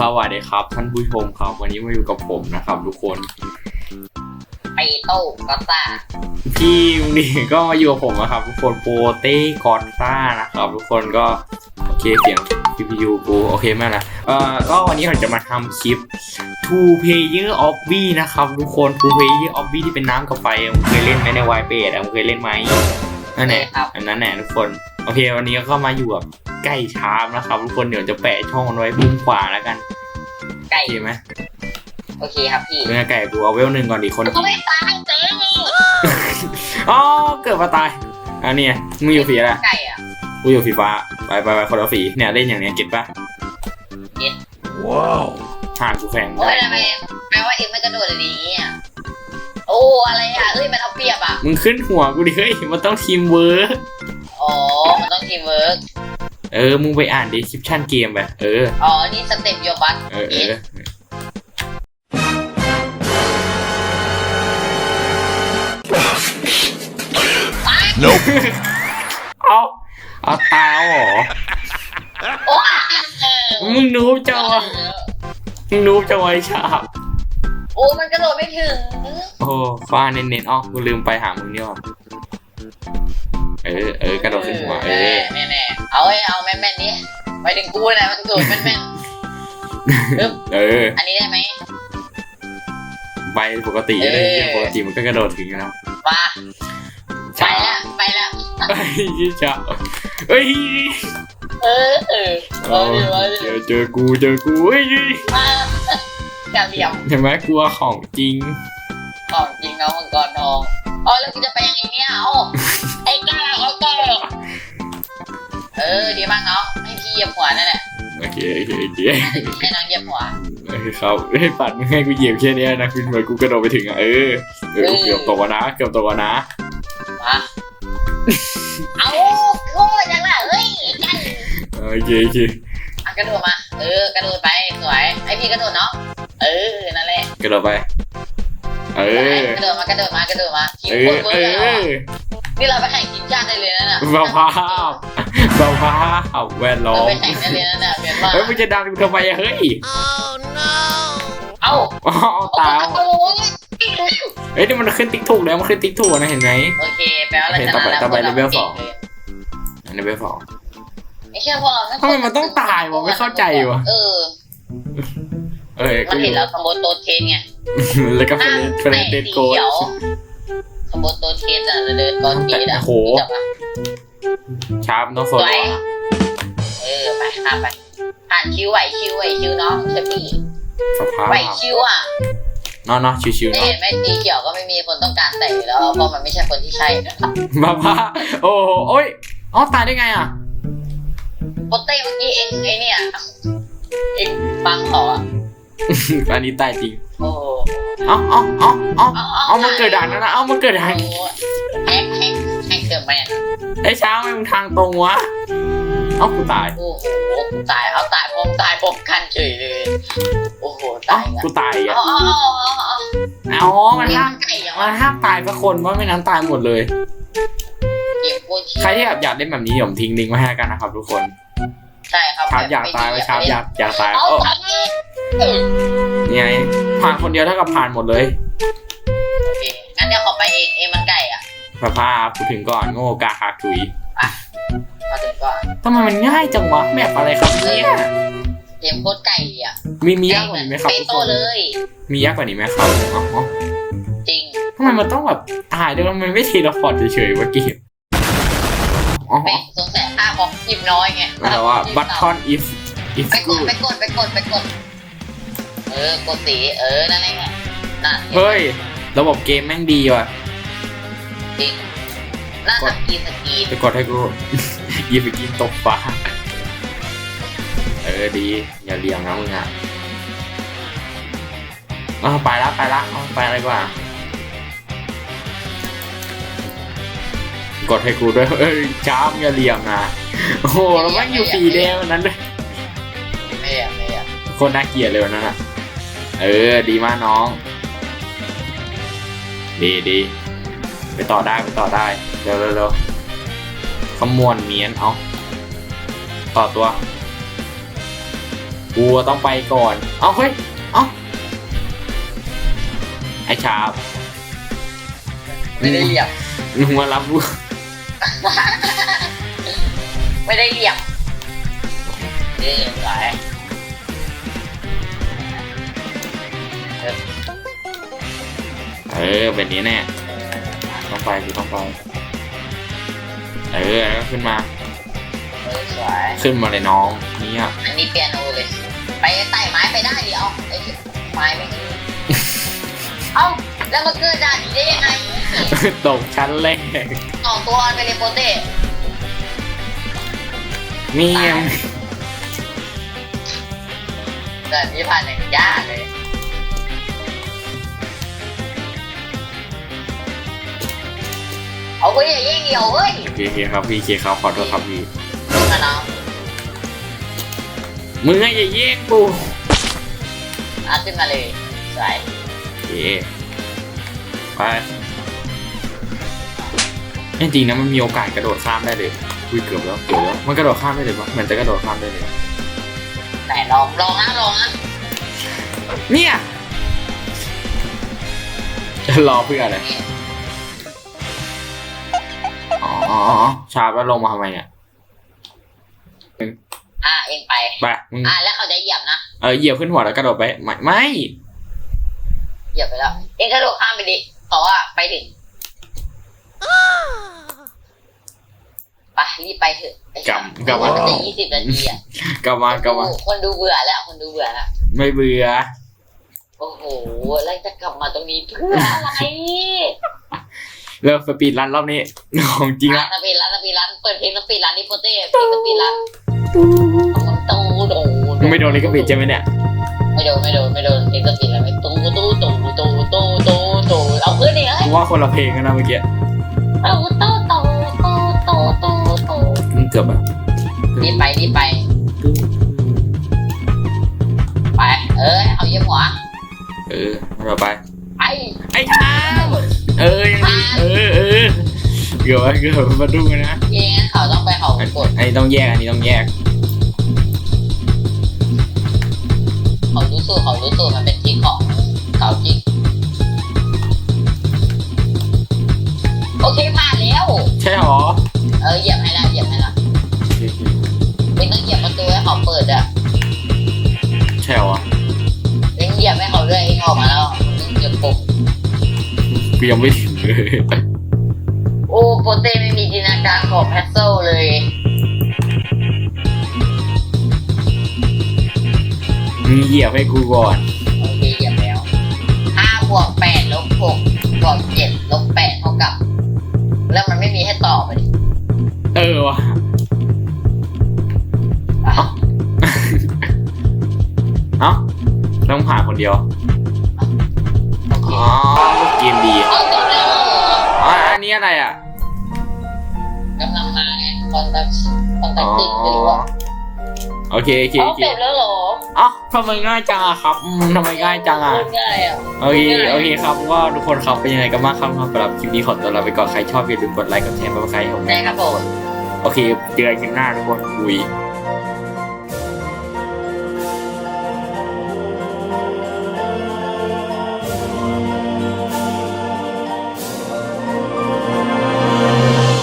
สวัสดีครับ ท่านผู้ชมครับ วันนี้มาอยู่กับผมนะครับ ทุกคนไปโต้ก็ซ่าพี่นี่ก็มาอยู่กับผมนะครับ ทุกคนโปเต้กอนซ่านะครับ ทุกคนก็โอเคเสียง CPU กูโอเคมากนะเอ่อก็วันนี้เราจะมาทำคลิป two player of V นะครับ ทุกคน two player of V ที่เป็นน้ำกับไฟมึงเคยเล่นไหมในวายเปดมึงเคยเล่นไหมนั่นแหละครับอันนั้นแหละทุกคน โอเค วันนี้ก็มาอยู่กับ ไก่ชามนะครับทุกคนเดี๋ยวจะแปะช่องมันไว้มุมขวาแล้วกันไก่โอเคไหมโอเคครับพี่เรื่องไก่ดูเอาเวลหนึ่งก่อนดิคนก็ไม่ตายเจ๊นี่อ๋อเกิดมาตายอันนี้มึงอยู่สีอะไรไก่อะกูอยู่สีฟ้าไปไปไปคนละสีเนี่ยเล่นอย่างเนี้ยเก็ตปะเก็ตว้าวห่างกูแข่งโอ้ได้ยทำไมแปลว่าเอ็มไม่กระโดดดีๆอะโอ้อะไรอะเอ้ยมันเอาเปรียบอะมึงขึ้นหัวกูดิเฮ้ยมันต้องทีมเวิร์กอ๋อมันต้องทีมเวิร์ก เออ มึงไปอ่านดีคริปชั่นเกมไปเออ อ๋อ นี่สเต็ปโยบัสเออเออเอาเอาตายแล้วเหรอโอ้เออมึงนูบจังวะมึงนูบจังวะไอ้ชาบโอ้มันกระโดดไม่ถึง โอ้ฟ้าเน้นๆอ๋อกูลืมไปหามึงนี่หว่าเออ เออกระโดดขึ้นหัว เออแน่แน่ๆ เอาไอ้เอาแม่นแม่นๆนี้ไปถึงกูนะมันกระโดดแม่นแม่นเออๆอันนี้ได้ไหมใบปกติอะไรอย่างเงี้ยเออปกติมันก็กระโดดถึงอยู่แล้วมาไปช้าละไปละเฮ้ยช้าเฮ้ยเออเออเอมาดิมาดิอเจอเจอกูเจอกูเฮ้ยมาอย่าเหลี่ยมเห็นไหมกลัวของจริง ของจริงน้องมังกรทองอ๋อแล้วกูจะไปยังไงเนี่ยเอาไอ้ก้าเอาก้า เออดีมากเนาะให้พี่เหยียบหัวนั่นแหละโอเคโอเคโอเคให้น้องเหยียบหัวเออครับให้ปัดมึงให้กูเหยียบแค่เนี้ยนะคุณเหมือนกูกระโดดไปถึงอะเออเออกูเกือบตกอะนะ เกือบตกอะนะมาเอาโคตรยังล่ะเฮ้ยไอ้เออโอเคโอเคอะกระโดดมา เออกระโดดไปสวยไอพี่กระโดดเนาะเออนั่นแหละกระโดดไปเออกระโดดมากระโดดมากระโดดมาทีมเอโคอตรเวอเอร์เลยอนี่เราไปแข่งทีมชาติได้เลยนะน่ะสภาพ สภาพแวดล้อเรามไปแข่งได้เลยนะน่ะเมียนมาเฮ้ยมึงจะดังกูทำไมอะเฮ้ยเอ้าอ๋อเอาตามโอ้ยเอ้ยนี่มันขึ้นติ๊กถูกแล้วมันขึ้นติ๊กถูกนะเห็นไหม โอเคแปลว่าเราชโอเคนะต่อไปแล้วต่อไป level สอง อันนี้ไปสอง ไม่เชื่อพวกเราทำไมมันต้องตายวะไม่เข้าใจวะ เออ เอ้ยมันเห็นเราขโมยโตเทนไงแล้วก็หเฟน้ารนเฟรนเตสีนโกเขียวขโมยโตเทนอะเดินโตเทนอะโอ้โห รู้จักปะ ชาร์ปน้องโซสนวยเออไปข้ามไปผ่านคิวไหวคิวไหวคิวน้องเชฟพี่สภาพไหวคิวอะเนาะเนาะชิวๆเนี่ยเนาะเห็นไหมสีเขียวก็ไม่มีคนต้องการแต่อยู่แล้วเพราะมันไม่ใช่คนที่ใช่มาพาโอ้โหโอ้ยอ๋อตายได้ไงอะโปเต้เมื่อกี้เองไอเนี่ยเองฟังเหรออันนี้ตายจริงโอ้โห เอ้าเอ้าเอ้าเอ้าเอาเอามาเกิดด่านนั้นนะเอามาเกิดด่าน โอ้ ไอ้ช้างไม่มึงทางตรงวะเอ้ากูตาย โอ้โหตายเอาตายผมตายผมกันเฉยเลย โอ้โหเอ้าตายอะกูตายอะอ๋ออ๋ออ๋ออ๋ออ๋อมันเกห้ามมไก่เหรอมันห้ามตายสักคนว่าไม่นั้นตายหมดเลย เกมโคตรใครที่แบบอยากเล่นแบบนี้ผมทิ้งลิงก์ไว้ให้กันนะครับทุกคนใช่ครับชาร์ปอยากตายไว้ชาร์ปอยากอยากตายเอาโอ้ตายเออนี่ไงผ่านคนเดียวเท่ากับผ่านหมดเลย โอเคงั้นเดี๋ยวขอไปเองเองมันไก่อะ สภาพพูดถึงก่อนโง่กาคาถุยมาถึงก่อนทำไมมันง่ายจังวะแมปอะไรครับเนี่ยเกมโคตรไก่อะมีมียากกว่านี้ไหมครับเปทุกโตคนเลย มียากกว่านี้ไหมครับอ๋ออ๋อจริงทำไมมันต้องแบบตายด้วยมันไม่ทีละพอร์ตเฉยๆเมื่อกี้อ๋อแม่งสงสัยค่าของหยิบน้อยไงมันแบบว่าบัตคอน if if ไปกด good ไปกดไปกดไปกดเออกดสีเออนั่นแหละนั่นเฮ้ย ระบบเกมแม่งดีว่ะ จริงน่าสกีสกีไปกดให้กูยิบไปกินตกปลาเออดี อย่าเลี้ยงนะมึงอะเอาไปละไปละเอาไปอะไรกว่า กดให้กูด้วยเอ้ยจ้ามอย่าเลี้ยงนะโอ้โหแล้วแม่งอยู่ปีแดงวันนั้นด้วยไม่อยากไม่อยากโคนน่าเกลียดเลยวันนั้นอะเออ ดีมากน้อง ดีดี ไปต่อได้ไปต่อได้เร็วเร็วเร็วขมวนเมียนเอาต่อตัวกูต้องไปก่อน เอาเฮ้ย เอาไอชาบไม่ได้เหลี่ยมมึงมารับกูไม่ได้เหลี่ยมเอ๊ะสายเออแบบนี้แน่ ต้องไปกูต้องไป เออแล้วก็ขึ้นมา เออสวย ขึ้นมาเลยน้อง เนี่ยอันนี้เปียโนเลย ไปไต่ไม้ไปได้ดิเอาไอ้ไม้ไม่มีเอ้าแล้วมาเกิดด่านนี้ได้ยังไงตกชั้นแรกสองตัวไปเลยโปเต้เมียงแต่นี่ผ่านอย่างยากเลย เอาเฮ้ยอย่าแย่งเดียวเฮ้ยโอเคโอเคครับพี่เคครับขอโทษครับพี่ลงกันเอามึงไงอย่าแย่งกูอะขึ้นมาเลยสวยโอเคไปจริงๆนะมันมีโอกาสกระโดดข้ามได้เลยอุ้ยเกือบแล้วเกือบแล้วมันกระโดดข้ามได้เลยปะมันจะกระโดดข้ามได้เลยแต่ลองลองนะลองนะเนี่ยรอเพื่ออะไร นี่ อ๋ออ๋ออ๋อชาร์ปแล้วลงมาทำไมเนี่ยอะเองไป ไปมึงอะแล้วเขาจะเหยียบนะ เออเหยียบขึ้นหัวแล้วกระโดดไป ไม่ไม่เหยียบไปแล้ว เองกระโดดข้ามไปดิ เพราะว่าไปถึงไปรีบไปเถอะไอ้สัสกลับมันมาจะยี่สิบนาทีอะกลับมากลับมาคนดูเบื่อแล้ว คนดูเบื่อแล้ว ไม่เบื่อ โอ้โห แล้วจะกลับมาตรงนี้เพื่ออะไร เริ่มสปีดรันรอบนี้ ของจริงอะละสปีดรันสปีดรันเปิดเพลงสปีดรันดิโปเต้เพลงสปีดรันตูโดมึงไม่โดนลิขสิทธิ์ใช่ไหมเนี่ยไม่โดนไม่โดนไม่โดนเพลงสปีดรันไม่ตูตูตูตูตูตูตูเอาขึ้นดิเฮ้ยกูว่าคนละเพลงกันนะเมื่อกี้ตูตูตูตูตูตูตูมึงเกือบแบบรีบไปรีบไปไปเออเอาเยี่ยมหัวเออเราไปไปไอ้ชา เออยังดีเออเออเกือบว่าเกือบมาดูกันนะเองเขาต้องไปเขากด อันนี้ต้องแยก อันนี้ต้องแยก เขารู้สูตรเขารู้สูตรมันเป็น กูยังไม่ถึงเลยโอ้โปเต้ไม่มีจินตนาการของแพสเซลเลย มึงเหยียบให้กูก่อนโอเคเหยียบแล้วห้าบวกแปดลบหกบวกเจ็ดลบแปดเท่ากับ แล้วมันไม่มีให้ต่อไปดิเออว่ะอะเอ้าต้องผ่านคนเดียว นนี้อะไรอะกำลังมาไงคอนตักคอนตัอ๋กอติ้งหรือว่าโอเคโอเคเอาโอเคเสร็จแล้วเหรอเอ้าทำไมง่ายจังอะครับอืมทำไมง่ายจังอะง่ายอะ โอเค โอเคครับว่าทุกคนครับเป็นยังไงกันบ้างครับสำหรับคลิปนี้ขอตัวลาไปก่อน ใครชอบอย่าลืมกดไลค์ กดแชร์กดไลค์ให้ผมได้ครับผม โอเค เจอกันคลิปหน้าทุกคนอุย